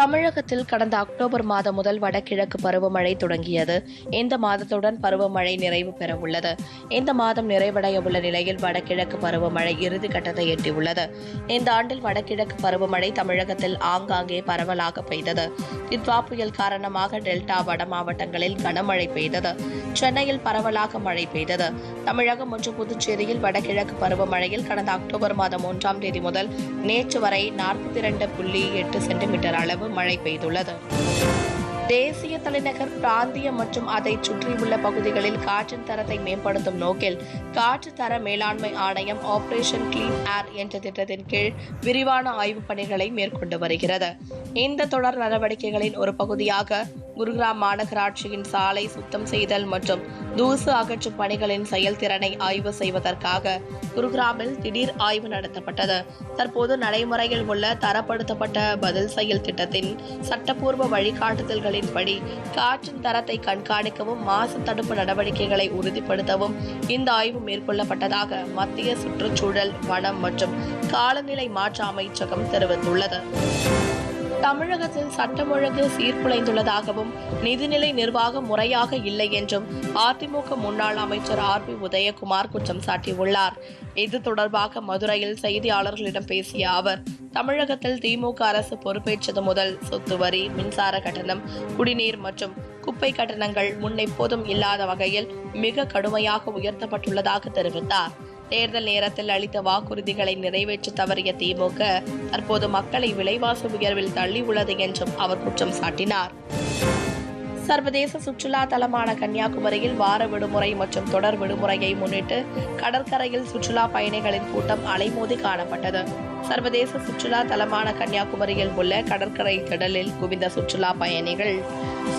தமிழகத்தில் கடந்த அக்டோபர் மாதம் முதல் வடகிழக்கு பருவமழை தொடங்கியது. இந்த மாதத்துடன் பருவமழை நிறைவு பெற உள்ளது இந்த மாதம் நிறைவடைய உள்ள நிலையில் வடகிழக்கு பருவமழை இறுதிக்கட்டத்தை எட்டியுள்ளது. இந்த ஆண்டில் வடகிழக்கு பருவமழை தமிழகத்தில் ஆங்காங்கே பரவலாக பெய்தது. இத்வா புயல் காரணமாக டெல்டா வட மாவட்டங்களில் கனமழை பெய்தது. சென்னையில் பரவலாக மழை பெய்தது. தமிழகம் மற்றும் புதுச்சேரியில் வடகிழக்கு பருவமழையில் கடந்த அக்டோபர் மாதம் ஒன்றாம் தேதி முதல் நேற்று வரை நாற்பத்தி இரண்டு புள்ளி எட்டு சென்டிமீட்டர் அளவு மழை பெய்துள்ளது. தேசிய தலைநகர் பிராந்தியம் மற்றும் அதை சுற்றியுள்ள பகுதிகளில் காற்றின் தரத்தை மேம்படுத்தும் நோக்கில் காற்று தர மேலாண்மை ஆணையம் ஆபரேஷன் கிளீன் ஏர் என்ற திட்டத்தின் கீழ் விரிவான ஆய்வுப் பணிகளை மேற்கொண்டு வருகிறது. இந்த தொடர் நடவடிக்கைகளின் ஒரு பகுதியாக குருகிராம் மாநகராட்சியின் சாலை சுத்தம் செய்தல் மற்றும் தூசு அகற்றும் பணிகளின் செயல்திறனை ஆய்வு செய்வதற்காக குருகிராமில் திடீர் ஆய்வு நடத்தப்பட்டது. தற்போது நடைமுறையில் உள்ள தரப்படுத்தப்பட்ட பதில் செயல் திட்டத்தின் சட்டப்பூர்வ வழிகாட்டுதல்களின் வழிகாட்டுதல்களின்படி காற்றின் தரத்தை கண்காணிக்கவும் மாசு தடுப்பு நடவடிக்கைகளை உறுதிப்படுத்தவும் இந்த ஆய்வு மேற்கொள்ளப்பட்டதாக மத்திய சுற்றுச்சூழல் வனம் மற்றும் காலநிலை மாற்ற அமைச்சகம் தெரிவித்துள்ளது. தமிழகத்தில் சட்டம் ஒழுங்கு சீர்குலைந்துள்ளதாகவும் நிதிநிலை நிர்வாகம் முறையாக இல்லை என்றும் அதிமுக முன்னாள் அமைச்சர் ஆர் பி உதயகுமார் குற்றம் சாட்டியுள்ளார். இது தொடர்பாக மதுரையில் செய்தியாளர்களிடம் பேசிய அவர் தமிழகத்தில் திமுக அரசு பொறுப்பேற்றது முதல் சொத்து வரி மின்சார கட்டணம் குடிநீர் மற்றும் குப்பை கட்டணங்கள் முன்னெப்போதும் இல்லாத வகையில் மிக கடுமையாக உயர்த்தப்பட்டுள்ளதாக தெரிவித்தார். தேர்தல் நேரத்தில் அளித்த வாக்குறுதிகளை நிறைவேற்ற தவறிய திமுக தற்போது மக்களை விலைவாசி உயர்வில் தள்ளி உள்ளது என்றும் அவர் குற்றம் சாட்டினார். சர்வதேச சுற்றுலா தலமான கன்னியாகுமரியில் வார விடுமுறை மற்றும் தொடர் விடுமுறையை முன்னிட்டு கடற்கரையில் சுற்றுலா பயணிகளின் கூட்டம் அலைமோதி காணப்பட்டது. சர்வதேச சுற்றுலா தலமான கன்னியாகுமரியில் உள்ள கடற்கரை திடலில் குவிந்த சுற்றுலா பயணிகள்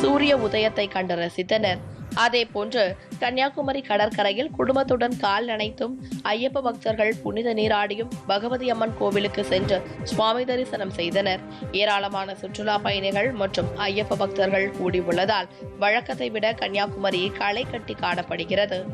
சூரிய உதயத்தை கண்டு ரசித்தனர். அதே போன்று கன்னியாகுமரி கடற்கரையில் குடும்பத்துடன் கால் நனைத்தும் ஐயப்ப பக்தர்கள் புனித நீராடியும் பகவதி அம்மன் கோவிலுக்கு சென்று சுவாமி தரிசனம் செய்தனர். ஏராளமான சுற்றுலா பயணிகள் மற்றும் ஐயப்ப பக்தர்கள் கூடியுள்ளதால் வழக்கத்தை விட கன்னியாகுமரி களை கட்டி காணப்படுகிறது.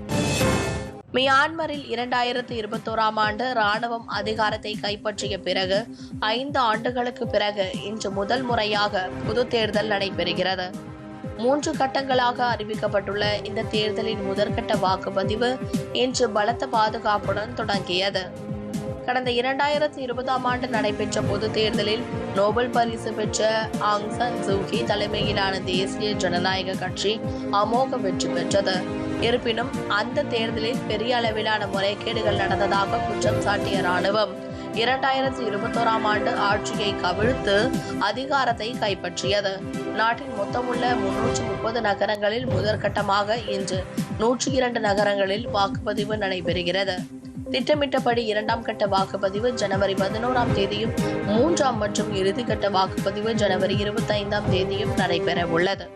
மியான்மரில் இரண்டாயிரத்து இருபத்தோராம் ஆண்டு ராணுவம் அதிகாரத்தை கைப்பற்றிய பிறகு ஐந்து ஆண்டுகளுக்கு பிறகு இன்று முதல் முறையாக பொது தேர்தல் நடைபெறுகிறது. மூன்று கட்டங்களாக அறிவிக்கப்பட்டுள்ள இந்த தேர்தலின் முதற்கட்ட வாக்குப்பதிவு இன்று பலத்த பாதுகாப்புடன் தொடங்கியது. கடந்த இரண்டாயிரத்தி இருபதாம் ஆண்டு நடைபெற்ற பொது தேர்தலில் நோபல் பரிசு பெற்ற ஆங் சன் சூகி தலைமையிலான தேசிய ஜனநாயக கட்சி அமோக வெற்றி பெற்றது. இருப்பினும் அந்த தேர்தலில் பெரிய அளவிலான முறைகேடுகள் நடந்ததாக குற்றம் சாட்டிய ராணுவம் இரண்டாயிரத்தி இருபத்தோராம் ஆண்டு ஆட்சியை கவிழ்த்து அதிகாரத்தை கைப்பற்றியது. நாட்டின் மொத்தமுள்ள முன்னூற்று முப்பது நகரங்களில் முதற்கட்டமாக இன்று நூற்றி இரண்டு நகரங்களில் வாக்குப்பதிவு நடைபெறுகிறது. திட்டமிட்டபடி இரண்டாம் கட்ட வாக்குப்பதிவு ஜனவரி பதினோராம் தேதியும் மூன்றாம் மற்றும் இறுதிக்கட்ட வாக்குப்பதிவு ஜனவரி இருபத்தைந்தாம் தேதியும் நடைபெற உள்ளது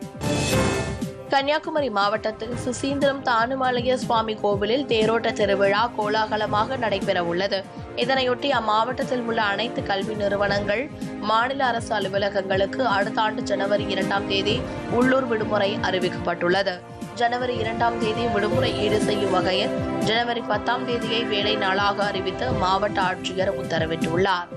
கன்னியாகுமரி மாவட்டத்தில் சுசீந்திரம் தானுமாலய சுவாமி கோவிலில் தேரோட்ட திருவிழா கோலாகலமாக நடைபெற உள்ளது இதனையொட்டி அம்மாவட்டத்தில் உள்ள அனைத்து கல்வி நிறுவனங்கள் மாநில அரசு அலுவலகங்களுக்கு அடுத்த ஆண்டு ஜனவரி இரண்டாம் தேதி உள்ளூர் விடுமுறை அறிவிக்கப்பட்டுள்ளது. ஜனவரி இரண்டாம் தேதி விடுமுறை ஈடு செய்யும் வகையில் ஜனவரி பத்தாம் தேதியை வேலை நாளாக அறிவித்து மாவட்ட ஆட்சியர் உத்தரவிட்டுள்ளார்.